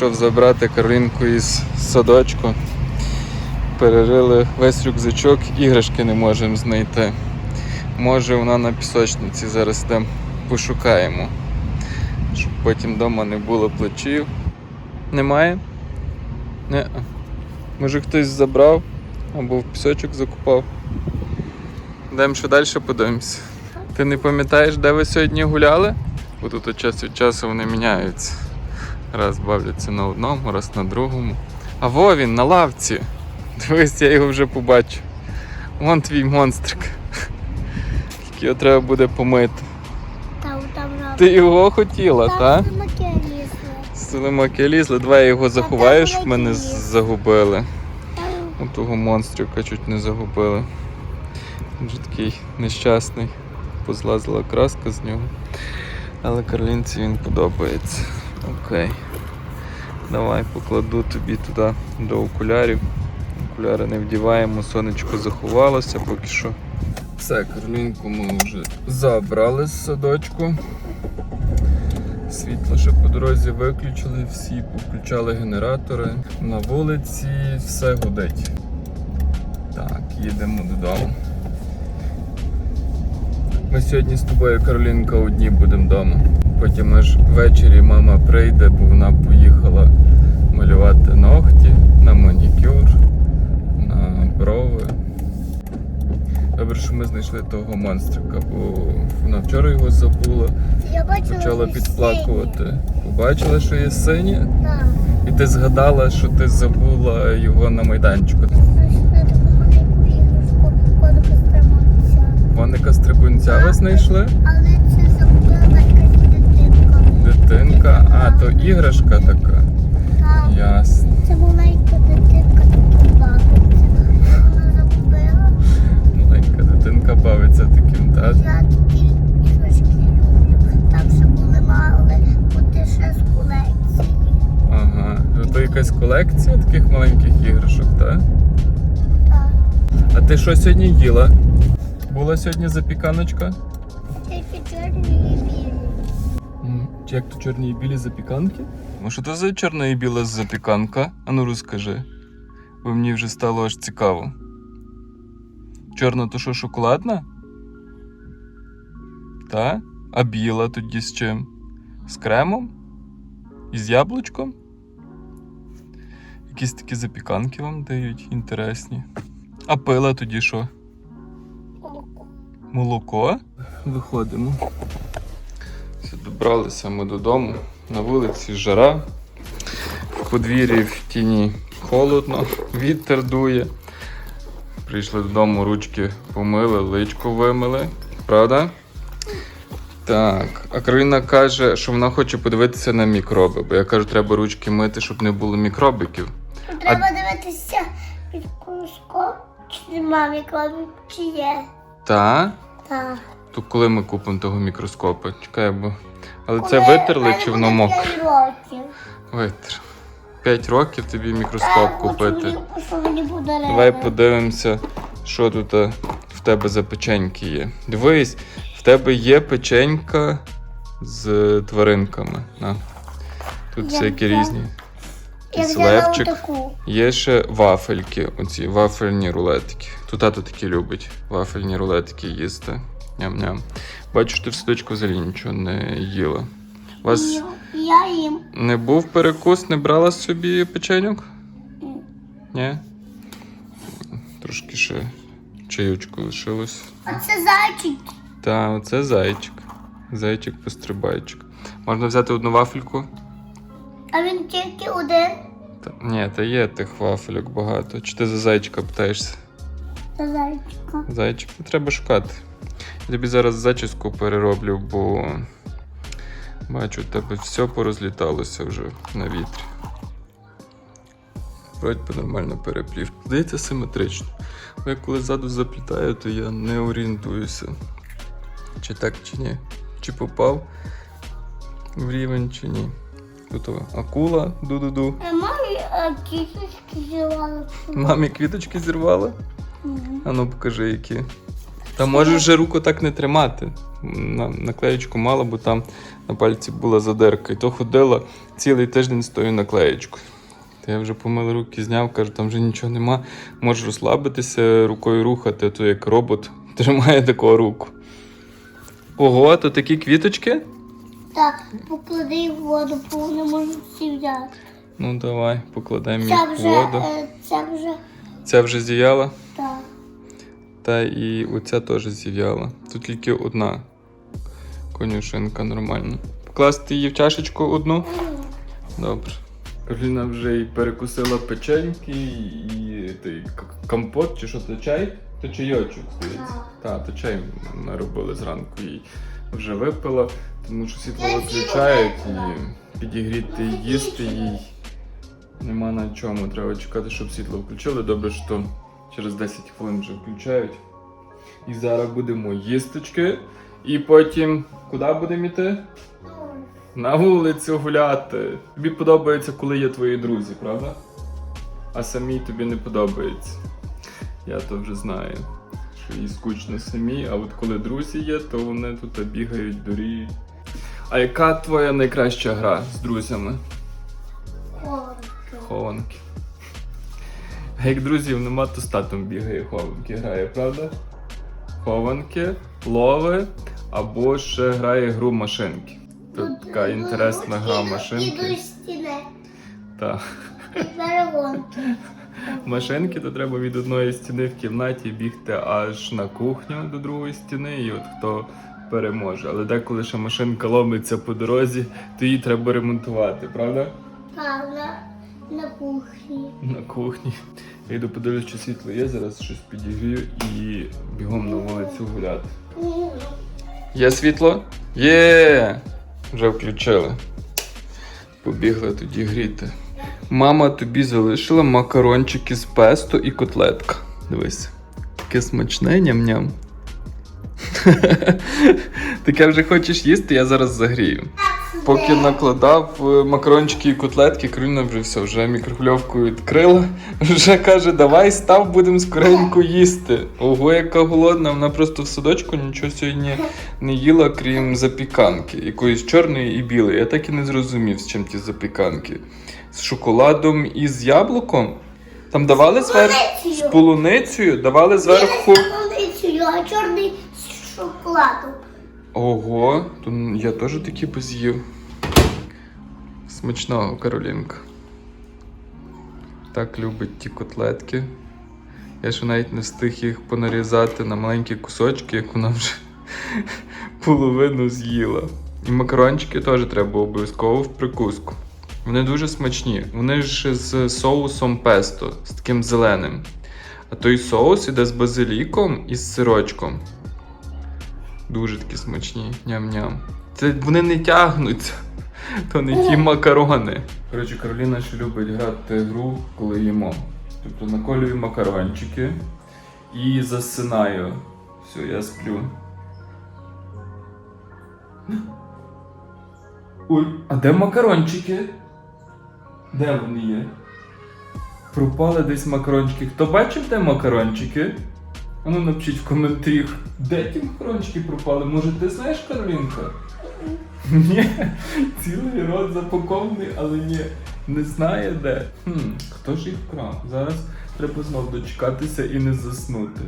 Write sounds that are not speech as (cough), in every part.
пішов забрати Каролінку із садочку. Перерили весь рюкзачок, іграшки не можемо знайти. Може вона на пісочниці зараз йдемо пошукаємо. Щоб потім вдома не було плечів. Немає? Не. Може хтось забрав або в пісочок закупав. Йдемо ще далі подивимося. Ти не пам'ятаєш, де ви сьогодні гуляли? Бо тут час від часу вони міняються. Раз бавляться на одному, раз на другому. А во він на лавці. Дивись, я його вже побачив. Вон твій монстрик. Тільки його треба буде помити. Там, там, там. Ти його хотіла, так? слимаки лізли. Давай його заховаєш, в мене загубили. Там У того монстрика чуть не загубили. Він же такий нещасний. Позлазила краска з нього. Але Карлінці він подобається. Окей. Давай покладу тобі туди до окулярів. Окуляри не вдіваємо, сонечко заховалося поки що. Все, Карлінку ми вже забрали з садочку. Світло ще по дорозі виключили, всі включали генератори. На вулиці все гудить. Так, їдемо додому. Ми сьогодні з тобою, Каролінка, одні будемо вдома. Потім аж ввечері мама прийде, бо вона поїхала малювати ногті на манікюр, на брови. Добре, що ми знайшли того монстрика, бо вона вчора його забула, Я бачила почала він підплакувати. Побачила, що є сині. Так. і ти згадала, що ти забула його на майданчику. Воника стрибунця ви знайшли? Але це забула якась дитинка. Дитинка, а то іграшка така. Так. Ясно. Це маленька дитинка таким бавиться. Вона загубила. Маленька дитинка бавиться таким, так? Я такі іграшки люблю. Там ще були мали бути ще з колекції. Ага. То якась колекція таких маленьких іграшок, так? Так. А ти що сьогодні їла? Була сьогодні запіканочка? Тільки чорні і білі. М, як то чорні і білі запіканки? Ну що то за чорна і біла запіканка? Ану розкажи. Бо мені вже стало аж цікаво. Чорна то що шоколадна? Та? А біла тоді з чим? З кремом? І з яблучком? Якісь такі запіканки вам дають інтересні. А пила тоді що? Молоко. Виходимо. Все, добралися ми додому. На вулиці жара. В подвір'ї в тіні холодно, вітер дує. Прийшли додому, ручки помили, личко вимили. Правда? Так. А Кароліна каже, що вона хоче подивитися на мікроби, бо я кажу, треба ручки мити, щоб не було мікробиків. Треба дивитися під мікроскоп, чи нема мікробів, чи є. Та? Так. То коли ми купимо того мікроскопа? Чекай, бо. Але це витерли чи воно мокре? п'ять років. Витер. П'ять років тобі мікроскоп купити. Давай подивимося, що тут е, в тебе за печеньки є. Дивись, в тебе є печенька з тваринками. На. Тут всякі різні. Я Якийсь взяла левчик. отаку. Є ще вафельки, оці вафельні рулетики. Тут тато такі любить вафельні рулетики їсти. Ням-ням. Бачу, ти в садочку взагалі нічого не їла. У вас Я їм. не був перекус, не брала собі печеньок? Ні. Ні? Трошки ще чайочку лишилось. А це зайчик. Та, оце зайчик. Зайчик пострибайчик. Можна взяти одну вафельку? А він тільки один. Та, ні, та є тих вафельок багато. Чи ти за зайчика питаєшся? Це зайчика. Зайчик, треба шукати. Я тобі зараз зачіску перероблю, бо бачу, тебе все порозліталося вже на вітрі. Вроді би нормально переплів. Здається, симетрично. Бо я коли ззаду заплітаю, то я не орієнтуюся. Чи так, чи ні. Чи попав в рівень, чи ні. Тут акула, ду-ду-ду. Мамі а, кісточки зірвали. Мамі квіточки зірвала. Мгм. А ну покажи, які. Та може вже руку так не тримати. На, наклеєчку мало, бо там на пальці була задирка. І то ходила цілий тиждень з тою наклеєчкою. Та я вже помив руки, зняв, кажу, там вже нічого нема. Можеш розслабитися, рукою рухати, а то як робот (laughs) тримає таку руку. Ого, то такі квіточки? Так, поклади в воду, бо вони можуть всі взяти. Ну давай, покладемо Це їх в вже, воду. е, це вже Ця вже зіяла, так. та і оця теж зів'яла. Тут тільки одна конюшинка нормальна. Покласти її в чашечку одну? Добре. Кароліна вже і перекусила печеньки, і той компот, чи що то чай, то чайочок здається. Так, то чай ми робили зранку і вже випила, тому що світло виключають і підігріти і їсти їй нема на чому. Треба чекати, щоб світло включили. Добре, що через 10 хвилин вже включають. І зараз будемо їсточки. І потім куди будемо йти? На вулицю гуляти. Тобі подобається, коли є твої друзі, правда? А самій тобі не подобається. Я то вже знаю. Що їй скучно самі, а от коли друзі є, то вони тут бігають, дуріють. А яка твоя найкраща гра з друзями? Хованки. Хованки. А як друзів нема, то з татом бігає хованки грає, правда? Хованки, лови або ще грає гру машинки. Тут така інтересна гра машинки. Так. Перегонки. Машинки, то треба від одної стіни в кімнаті бігти аж на кухню до другої стіни, і от хто переможе. Але деколи ще машинка ломиться по дорозі, то її треба ремонтувати, правда? Так, на, кухні. На кухні. Я йду подивлюсь, чи світло є, зараз щось підігрію і бігом на вулицю гуляти. Є світло? Є! Вже включили. Побігли тоді гріти. Мама тобі залишила макарончики з песто і котлетка. Дивись. Таке смачне ням-ням. (laughs) Таке вже хочеш їсти, я зараз загрію. Поки накладав е, макарончики і котлетки, Кароліна вже все, вже мікрохвильовку відкрила. (laughs) Вже каже, давай став, будемо скоренько їсти. Ого, яка голодна, вона просто в садочку нічого сьогодні не їла, крім запіканки, якоїсь чорної і білої. Я так і не зрозумів, з чим ті запіканки. З шоколадом і з яблуком. Там давали зверху з полуницею. давали зверху. З полуницею, а чорний з шоколадом. Ого, то я теж такі б з'їв. Смачного, Каролінка. Так любить ті котлетки. Я ще навіть не встиг їх понарізати на маленькі кусочки, як вона вже (laughs) половину з'їла. І макарончики теж треба обов'язково в прикуску. Вони дуже смачні. Вони ж з соусом песто, з таким зеленим. А той соус іде з базиліком і з сирочком. Дуже такі смачні, ням-ням. Це вони не тягнуться. То не ті макарони. Коротше, Кароліна ще любить грати гру, коли їмо. Тобто наколюю макарончики і засинаю. Все, я сплю. Ой, а де макарончики? Де вони є? Пропали десь макарончики. Хто бачив, де макарончики? А ну напишіть в коментарях, де ті макарончики пропали? Може ти знаєш, Каролінка? Ні, цілий рот запакований, але ні, не знає де. Хм, хто ж їх вкрав? Зараз треба знов дочекатися і не заснути.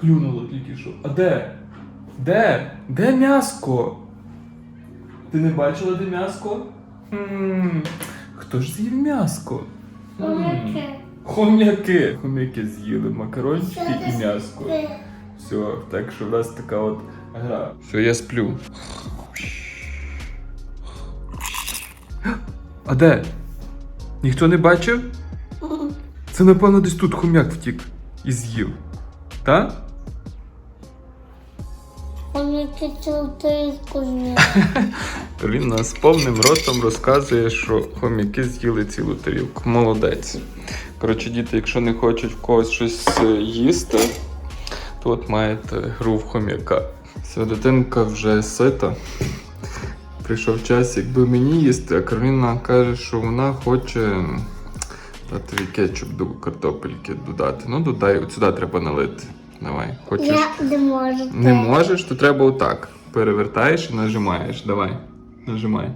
Клюнуло тільки що. А де? Де? Де м'яско? Ти не бачила, де м'яско? Хм, хто ж з'їв м'яско? Хомяки. Хом'яки. Хом'яки з'їли макарончики і м'яско. Все, так що в нас така от гра. Все, я сплю. А де? Ніхто не бачив? Це напевно десь тут хом'як втік і з'їв. Та? Цілий коні. (laughs) Він нас повним ротом розказує, що хомяки з'їли цілу тарілку. Молодець. Коротше, діти, якщо не хочуть в когось щось е, їсти, то от маєте гру в хомяка. Все, дитинка вже сита. прийшов час, якби мені їсти, а Кароліна каже, що вона хоче дати кетчуп до картопельки додати. Ну, додай, от сюди треба налити. Давай. Хочеш? Я не можу. Не можеш, то треба отак. Перевертаєш і нажимаєш. Давай. Нажимай.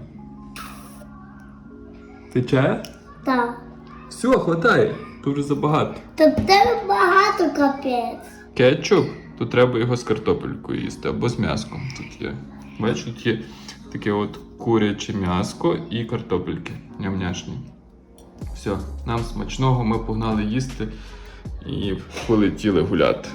Тече? Так. Все, хватає. Тут вже забагато. Тобто тебе багато капець. Кетчуп, то треба його з картопелькою їсти або з м'яском. Тут є. Бачиш, тут є таке от куряче м'яско і картопельки. Ням-няшні. Все, нам смачного, ми погнали їсти і полетіли гуляти.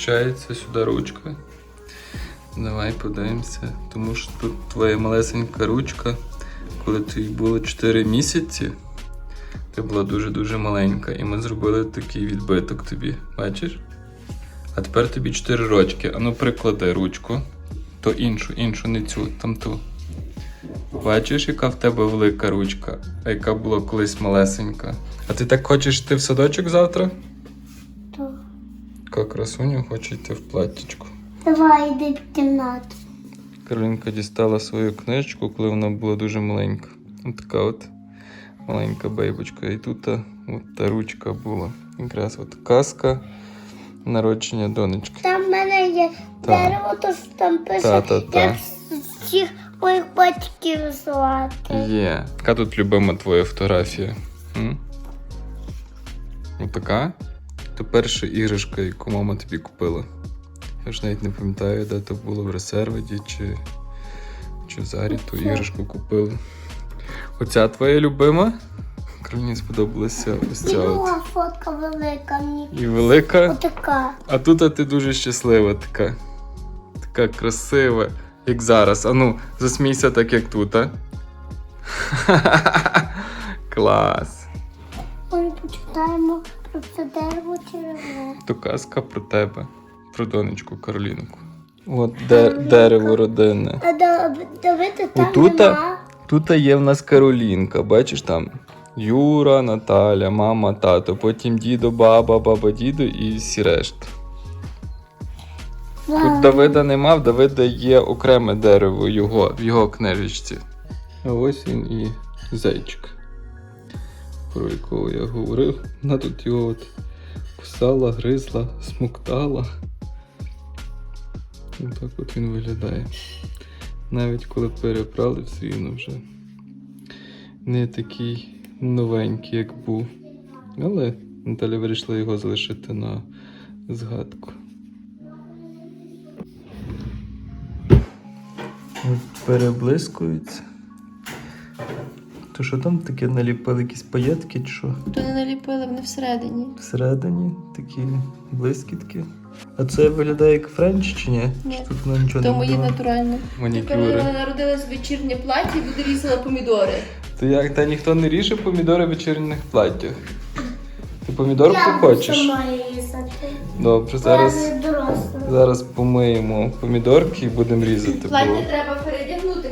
Не вміщається сюди ручка. Давай подивимося. Тому що тут твоя малесенька ручка, коли тобі було 4 місяці, ти була дуже-дуже маленька. І ми зробили такий відбиток тобі. Бачиш? А тепер тобі 4 рочки. Ану приклади ручку. То іншу, іншу, не цю, там ту. Бачиш, яка в тебе велика ручка, а яка була колись малесенька. А ти так хочеш йти в садочок завтра? Яка красуня хоче йти в платтячку. Давай йди в кімнату. Каролінка дістала свою книжечку, коли вона була дуже маленька. Ось така от маленька бейбочка. І тут та, от та ручка була. Якраз от казка народження донечки. Там в мене є Так. дерево, то що там пише, Та, та, та. як всіх моїх батьків звати. Є. Яка тут любима твоя фотографія? М? Отака? То перша іграшка, яку мама тобі купила. Я ж навіть не пам'ятаю, де то було в Ресерведі чи, чи в Зарі ту іграшку купили. Оця твоя любима? Кароліні сподобалася ось ця от. фотка велика мені. І велика. Отака. А тут а ти дуже щаслива така. Така красива, як зараз. Ану, засмійся так, як тут, а? (laughs) Клас. Дерево червоне. То казка про тебе, про донечку Каролінку. От де, дерево родинне. А до- Давида там нема. Тут є в нас Каролінка, бачиш там. Юра, Наталя, мама, тато, потім дідо, баба, баба, дідо і всі решта. Тут Давида нема, в Давида є окреме дерево його, в його книжечці. А ось він і зайчик, про якого я говорив. Вона тут його от кусала, гризла, смоктала. Ось так от він виглядає. Навіть коли перебрали, все рівно вже не такий новенький, як був. Але Наталя вирішила його залишити на згадку. Переблискується. То що там таке наліпили якісь паєтки чи що? То не наліпили, вони всередині. Всередині такі блискітки. А це виглядає як френч чи ні? Ні. Чи тут воно нічого То не мої було? натуральні. Тепер Манікюри. вона народилась вечірнє плаття і буде різала помідори. То як та ніхто не ріже помідори в вечірніх платтях? Ти помідорку хочеш? маю різати. Добре, Я зараз, доросла. зараз помиємо помідорки і будемо різати. бо- Плаття треба передягнути.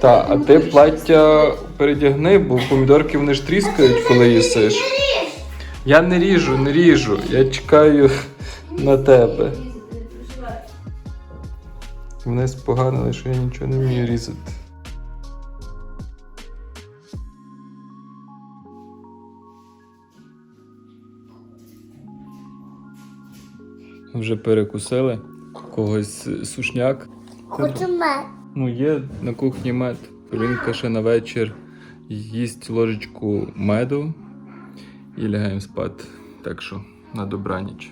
Та, а ти плаття передягни, бо помідорки вони ж тріскають, коли їсиш. Я не ріжу, не ріжу. Я чекаю на тебе. Мене споганили, що я нічого не вмію різати. Вже перекусили когось сушняк. Хочу мед. Ну, є на кухні мед. Полінка ще на вечір їсть ложечку меду і лягаємо спати. Так що на добраніч.